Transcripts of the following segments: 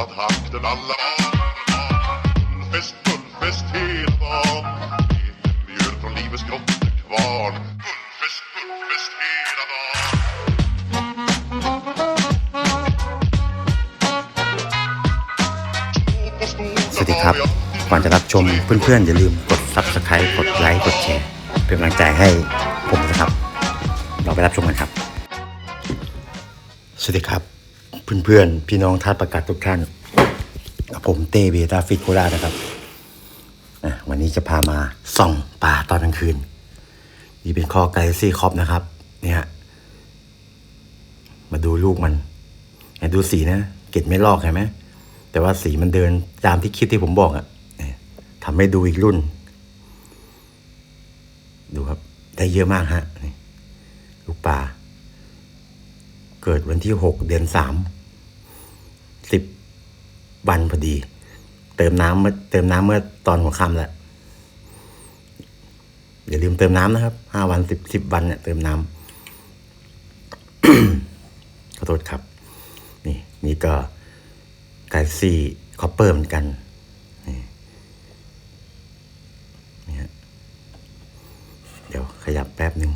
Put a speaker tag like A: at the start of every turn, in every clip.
A: hela takten alla Fullfest, fullfest hela dagen Mjöl från livets grottekvarn Fullfest, fullfest hela dagen
B: สวัสดีครับก่อนจะรับชมเพื่อนๆ อย่าลืมกด Subscribe กดไลค์ กดแชร์ เป็นกำลังใจให้ผมนะครับ เราไปรับชมกันครับ สวัสดีครับ เพื่อนๆ พี่น้องท่านประกาศทุกท่านกับผมเต้เบต้าฟิตโครานะครับ วันนี้จะพามาส่องป่าตอนกลางคืน นี่เป็นข้อไกลซี่คอปนะครับ เนี่ย มาดูลูกมันเห็นดูสีนะ เกล็ดไม่ลอกเห็นไหม แต่ว่าสีมันเดินตามที่คลิปที่ผมบอกอะเนี่ยทำให้ดูอีกรุ่น ดูครับ ได้เยอะมากฮะ ลูกปลาเกิดวันที่หกเดือนสาม สิบวันพอดี เติมน้ำเมื่อเติมน้ำเมื่อตอนหัวค่ำแหละอย่าลืมเติมน้ำนะครับห้าวันสิบสิบวันเนี่ยเติมน้ำขอโทษครับ นี่ นี่ก็ไกาซี่คอปเปอร์เหมือนกันนี่นะฮะเดี๋ยวขยับแป๊บหนึ่ง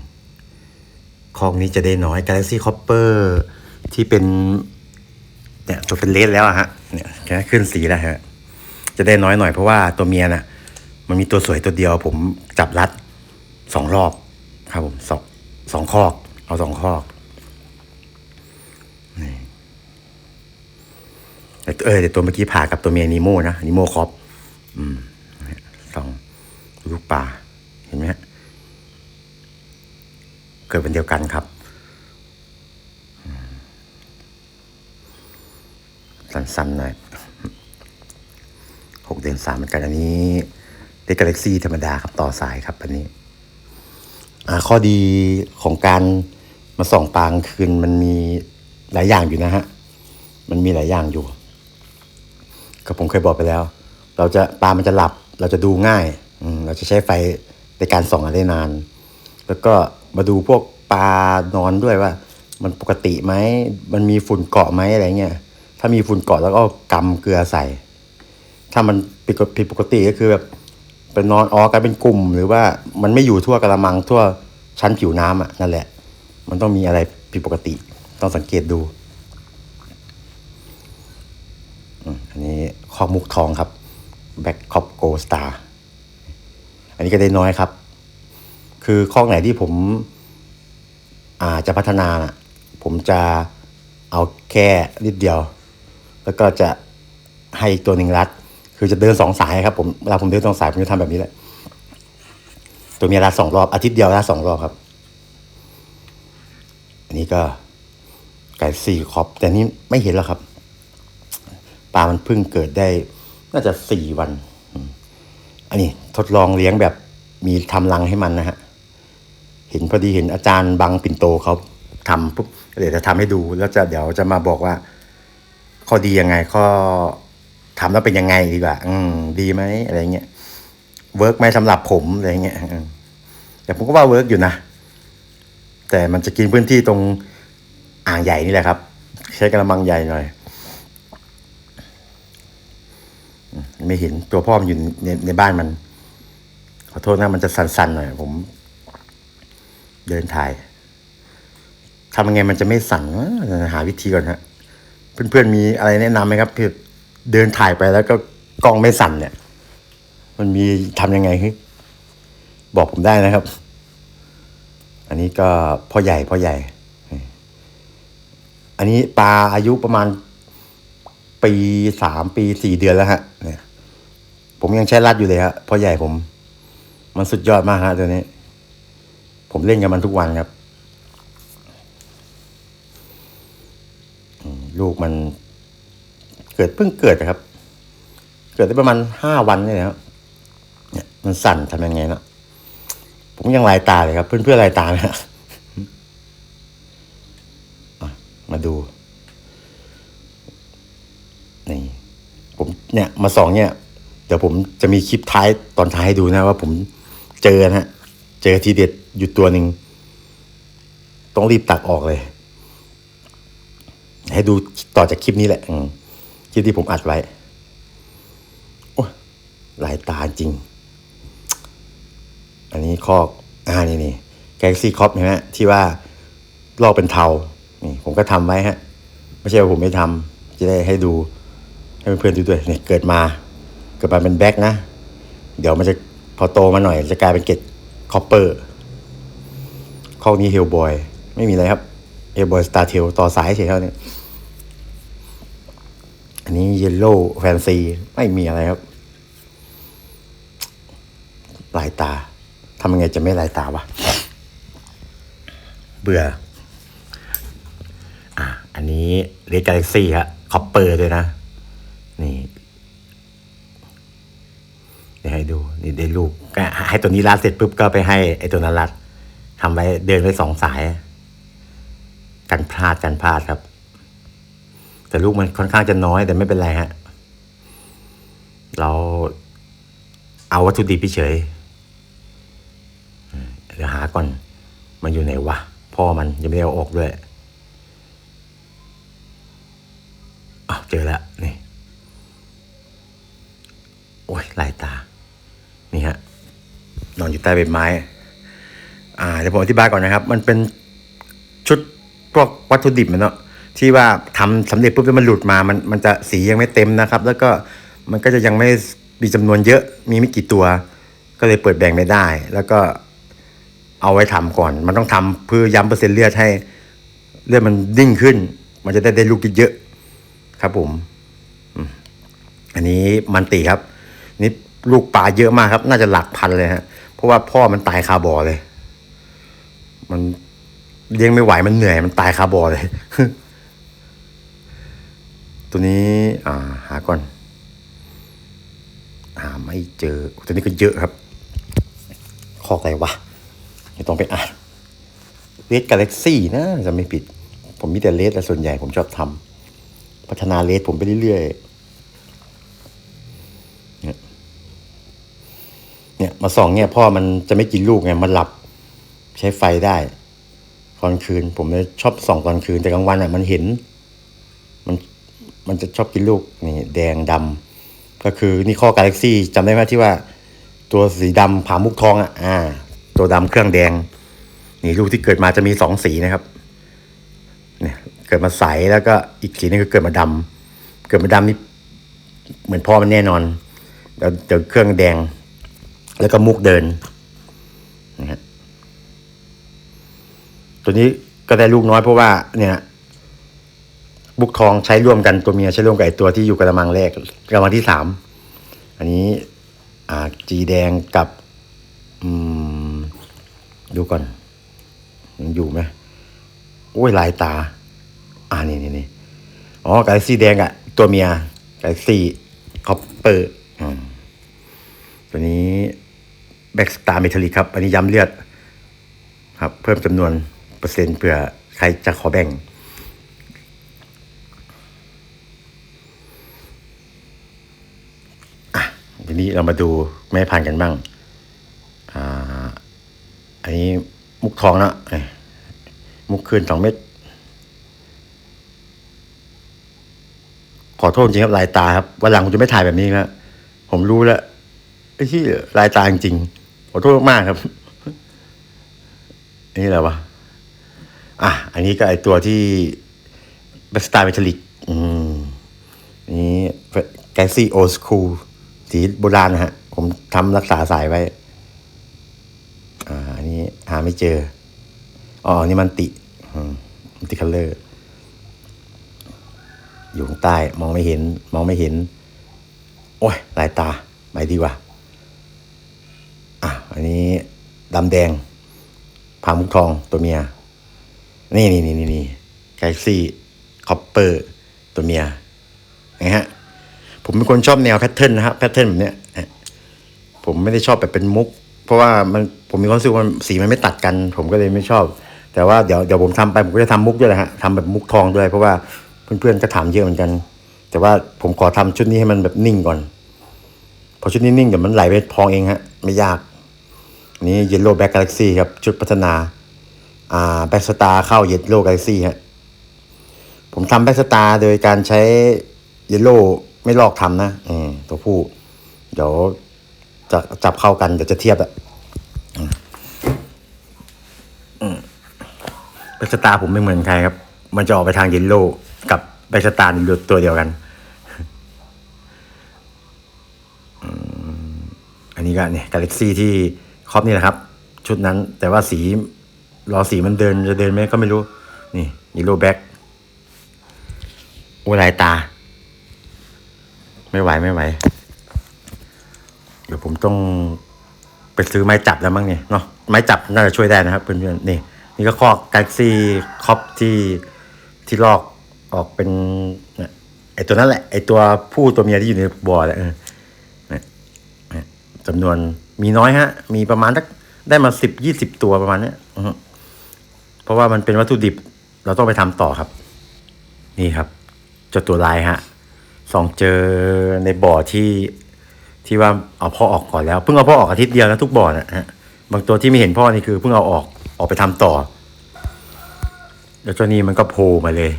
B: คอกนี้จะได้น้อย Galaxy Copper ที่เป็น เนี่ยตัวเป็นเลสแล้วอะฮะเนี่ยแค่ขึ้นสีแล้วฮะจะได้น้อยหน่อยเพราะว่าตัวเมียน่ะ มันมีตัวสวยตัวเดียว ผมจับรัดสองรอบครับผมสองสองคอก เอาสองคอกแต่เออแต่ตัวเมื่อกี้ผ่ากับตัวเมียนีโมนะนีโมคอปอืมสองลูกป่าเห็นไหมฮะเกิดเป็นเดียวกันครับอืม สั้นหน่อยหกเดือนสามเหมือนกันอันนี้เด็กกาแล็กซี่ธรรมดาครับต่อสายครับอันนี้ข้อดีของการมาส่องปลางคืนมันมีหลายอย่างอยู่นะฮะ มันมีหลายอย่างอยู่ก็ผมเคยบอกไปแล้ว เราจะปลามันจะหลับ เราจะดูง่ายอืเราจะใช้ไฟในการส่องได้นาน แล้วก็มาดูพวกปลานอนด้วยว่า มันปกติไหม มันมีฝุ่นเกาะไหมอะไรเงี้ย ถ้ามีฝุ่นเกาะแล้วก็กำเกลือใส่ ถ้ามันผิดผิดปกติก็คือแบบเป็นนอนออกันเป็นกลุ่ม หรือว่ามันไม่อยู่ทั่วกระมังทั่วชั้นผิวน้ำอะนั่นแหละ มันต้องมีอะไรผิดปกติ ต้องสังเกตดูอันนี้คอกมุกทองครับแบ็คคอปโกสตาร์อันนี้ก็ได้น้อยครับ คือคอกไหนที่ผมอาจจะพัฒนานะผมจะเอาแค่นิดเดียว แล้วก็จะให้อีกตัวหนึ่งรัด คือจะเดินสองสายครับผมเวลาผมเดินสองสายผมจะทำแบบนี้แหละ ตัวเมียรัดสองรอบอาทิตย์เดียวรัดสองรอบครับ อันนี้ก็ไก่สี่ครอบแต่นี้ไม่เห็นแล้วครับปลามันเพิ่งเกิดได้ น่าจะสี่วัน อันนี้ทดลองเลี้ยงแบบมีทำรังให้มันนะฮะเห็นพอดีเห็นอาจารย์บังปิ่นโตเขาทำปุ๊บเดี๋ยวจะทำให้ดูแล้วจะเดี๋ยวจะมาบอกว่า ข้อดียังไงข้อทำแล้วเป็นยังไงดีกว่า อืม ดีไหมอะไรเงี้ยเวิร์กไหมสำหรับผมอะไรเงี้ยแต่ผมก็ว่าเวิร์กอยู่นะ แต่มันจะกินพื้นที่ตรงอ่างใหญ่นี่แหละครับ ใช้กระมังใหญ่หน่อยไม่เห็นตัวพ่อมันอยู่ในในบ้านมัน ขอโทษนะมันจะสั่นๆหน่อย ผม เดินถ่ายทำยังไงมันจะไม่สั่นหาวิธีก่อนฮะ เพื่อนๆมีอะไรแนะนำไหมครับคือเดินถ่ายไปแล้วก็กล้องไม่สั่นเนี่ย มันมีทำยังไงให้บอกผมได้นะครับ อันนี้ก็พ่อใหญ่พ่อใหญ่ อันนี้ปลาอายุประมาณปีสามปีสี่เดือนแล้วฮะ เนี่ย ผมยังใช้รัดอยู่เลยฮะพ่อใหญ่ผม มันสุดยอดมากฮะตัวนี้ ผมเล่นกับมันทุกวันครับอืม ลูกมัน เกิดเพิ่งเกิดนะครับ เกิดได้ประมาณห้าวันนี่แหละครับเนี่ยมันสั่นทำยังไงเนาะผมยังลายตาเลยครับ เพื่อนเพื่อนๆลายตาไหมฮะอะมาดูนี่ผมเนี่ย มาสองเนี่ยเดี๋ยวผมจะมีคลิปท้ายตอนท้ายให้ดูนะว่าผมเจอนะฮะเจอทีเด็ดอยู่ตัวหนึ่งต้องรีบตักออกเลย ให้ดูต่อจากคลิปนี้แหละคลิปที่ผมอัดไว้โอ้หลายตาจริง อันนี้คอกอ่านี่นี่แกงซี่คอปเห็นไหมที่ว่าลอกเป็นเทานี่ผมก็ทำไว้ฮะ ไม่ใช่ว่าผมไม่ทำจะได้ให้ดู ให้เพื่อนๆดูด้วยนี่เกิดมา เกิดมาเป็นแบ็คนะ เดี๋ยวมันจะพอโตมาหน่อย จะกลายเป็นเกตคอปเปอร์คอนี้เฮลบอย ไม่มีอะไรครับ เฮลบอยสตาร์เทลต่อสายเฉยเท่านี้อันนี้เยลโล่แฟนซีไม่มีอะไรครับ ลายตาทำยังไงจะไม่ลายตาวะ เบื่อ อะ อันนี้เรดกาแล็กซี่ฮะคอปเปอร์ด้วยนะ นี่เดี๋ยวให้ดู นี่ได้ลูกให้ตัวนี้รัดเสร็จปุ๊บก็ไปให้ไอ้ตัวนั้นรัดทำไว้เดินไว้สองสาย กันพลาดกันพลาดครับ แต่ลูกมันค่อนข้างจะน้อยแต่ไม่เป็นไรฮะเราเอาวัตถุดิบเฉยเดี๋ยวหาก่อนมันอยู่ไหนวะพ่อมันยังไม่ได้เอาออกด้วยอ้าวเจอแล้วนี่ โอ้ยลายตา นี่ฮะนอนอยู่ใต้ใบไม้ อ่าเดี๋ยวผมอธิบายก่อนนะครับ มันเป็น พวกวัตถุดิบมันเนาะที่ว่าทำสำเร็จปุ๊บแล้วมันหลุดมา มันมันจะสียังไม่เต็มนะครับ แล้วก็มันก็จะยังไม่มีจำนวนเยอะมีไม่กี่ตัว ก็เลยเปิดแบ่งไม่ได้ แล้วก็เอาไว้ทำก่อน มันต้องทำเพื่อย้ำเปอร์เซ็นต์เลือดให้เลือดมันดิ่งขึ้น มันจะได้ได้ลูกเยอะๆครับผมอืมอันนี้มันตีครับ นี่ลูกปลาเยอะมากครับ น่าจะหลักพันเลยฮะ เพราะว่าพ่อมันตายคาบ่อเลย มัน เลี้ยงไม่ไหวมันเหนื่อยมันตายคาบอเลย ตัวนี้อ่าหาก่อน หาไม่เจอ ตัวนี้ก็เยอะครับคอกอะไรวะไม่ต้องไปอ่านเลดกาแล็กซี่นะจะไม่ผิด ผมมีแต่เลดและส่วนใหญ่ผมชอบทำพัฒนาเลดผมไปเรื่อยๆเนี่ยเนี่ยมาส่องเนี่ยพ่อมันจะไม่กินลูกไงมันหลับใช้ไฟได้ ตอนคืน ผมเลยชอบส่องตอนคืนแต่กลางวันอะ มันเห็น มันมันจะชอบกินลูกนี่แดงดำก็คือนี่ข้อกาแล็กซี่จำได้ไหมที่ว่า ตัวสีดำผามุกทองอะอ่า ตัวดำเครื่องแดง นี่ลูกที่เกิดมาจะมีสองสีนะครับ เนี่ยเกิดมาใสแล้วก็อีกสีนึงก็เกิดมาดำเกิดมาดำนี่เหมือนพ่อมันแน่นอนเดี๋ยวเดี๋ยวเครื่องแดง แล้วก็มุกเดินนะฮะ ตัวนี้ก็ได้ลูกน้อยเพราะว่าเนี่ยบุกทองใช้ร่วมกันตัวเมียใช้ร่วมกับไอตัวที่อยู่กระมังแรกกระมังที่สามอันนี้อ่าจีแดงกับอืมดูก่อนยังอยู่ไหมโอ้ยลายตา อ่านี่นี่นี่อ๋อกาแล็กซี่แดงอะตัวเมียกาแล็กซี่คอปเปอร์อตัวนี้แบ็กสตาร์เมทัลลิกครับ อันนี้ย้ำเลือด ครับ เพิ่มจำนวน เปอร์เซ็นต์เผื่อใครจะขอแบ่ง ทีนี้เรามาดูแม่พันกันบ้าง อ่า อันนี้มุกทองเนะเอ้ยมุกคืนสองเม็ด ขอโทษจริงครับลายตาครับวันหลังผมจะไม่ถ่ายแบบนี้ครับผมรู้แล้วไอ้ที่ลายตาจริง ขอโทษมากๆครับ นี่อะไรวะ อะ อันนี้ก็ไอตัวที่เบสไตาร์เมทัลลิก อืม นี่แกซี่โอสคูลสีโบราณนะฮะ ผมทำรักษาสายไว้ อ่า อันนี้หาไม่เจอ อ๋อ นี่มันติมมันติคัลเลอร์ อยู่ข้างใต้ มองไม่เห็น มองไม่เห็น โอ้ย ลายตา ไปดีกว่า อะ อันนี้ดำแดง พามุกทองตัวเมีย นี่นี่นี่นี่นี่แกซี่คอปเปอร์ตัวเมียนะฮะผมเป็นคนชอบแนวแพทเทิร์นนะครับแพทเทิร์นแบบเนี้ยผมไม่ได้ชอบแบบเป็นมุก เพราะว่ามันผมมีความรู้สึกว่าสีมันไม่ตัดกัน ผมก็เลยไม่ชอบ แต่ว่าเดี๋ยวเดี๋ยวผมทำไปผมก็จะทำมุกด้วยแหละฮะทำแบบมุกทองด้วย เพราะว่าเพื่อนๆก็ถามเยอะเหมือนกัน แต่ว่าผมขอทำชุดนี้ให้มันแบบนิ่งก่อนพอชุดนี้นิ่งเดี๋ยวมันไหลไปพองเองฮะไม่ยากอันนี้ Yellow Back Galaxy ครับชุดพัฒนา อ่าแบ็กสตาร์เข้า Yellow Galaxy ฮะผมทำแบ็กสตาร์โดยการใช้เยลโล่ไม่ลอกทำนะตัวผู้ เดี๋ยวจะจับเข้ากันเดี๋ยวจะเทียบอะแบ็กสตาร์ผมไม่เหมือนใครครับ มันจะออกไปทางเยลโล่กับแบ็กสตาร์ตัวเดียวกันอันนี้ก็เนี่ยกาแล็กซี่ที่ครอบนี่แหละครับ ชุดนั้นแต่ว่าสี รอสีมันเดินจะเดินไหมก็ไม่รู้ นี่ยลโล่แบ็กโอ้ลายตา ไม่ไหวไม่ไหว เดี๋ยวผมต้องไปซื้อไม้จับแล้วมั้งเนี่ยเนาะไม้จับน่าจะช่วยได้นะครับเพื่อนๆนี่ นี่ก็คอกกาซี่คอบที่ที่ลอกออกเป็นเนี่ยไอตัวนั้นแหละ ไอตัวผู้ตัวเมียที่อยู่ในบ่อแหละเนี่ยเนี่ยจำนวนมีน้อยฮะ มีประมาณสักได้มาสิบยี่สิบตัวประมาณเนี้ย เพราะว่ามันเป็นวัตถุดิบเราต้องไปทำต่อครับ นี่ครับเจ้าตัวลายฮะส่องเจอในบ่อที่ที่ว่าเอาพ่อออกก่อนแล้วเพิ่งเอาพ่อออกอาทิตย์เดียวนะทุกบ่อนะฮะบางตัวที่ไม่เห็นพ่อนี่คือเพิ่งเอาออกออกไปทำต่อ แล้วเจ้านี้มันก็โผล่มาเลย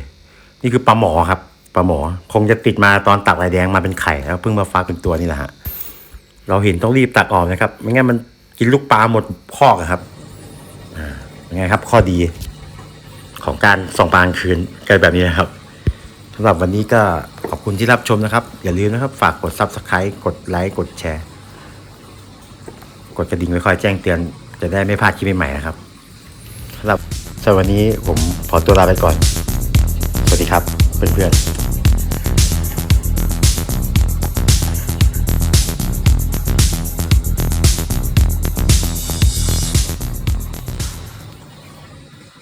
B: นี่คือปลาหมอครับปลาหมอคงจะติดมาตอนตักลายแดงมาเป็นไข่แล้วเพิ่งมาฟักเป็นตัวนี่แหละฮะเราเห็นต้องรีบตักออกนะครับ ไม่งั้นมันกินลูกปลาหมดคอกอครับ ยังไงครับ ข้อดีของการส่องปลาลางคืนกันแบบนี้นะครับสำหรับวันนี้ก็ขอบคุณที่รับชมนะครับ อย่าลืมนะครับ ฝากกด subscribe กดไลค์กดแชร์ กดกระดิ่งไว้คอยแจ้งเตือน จะได้ไม่พลาดคลิปใหม่ๆนะครับสำหรับสำหรับวันนี้ผมขอตัวลาไปก่อน สวัสดีครับเพื่อนๆ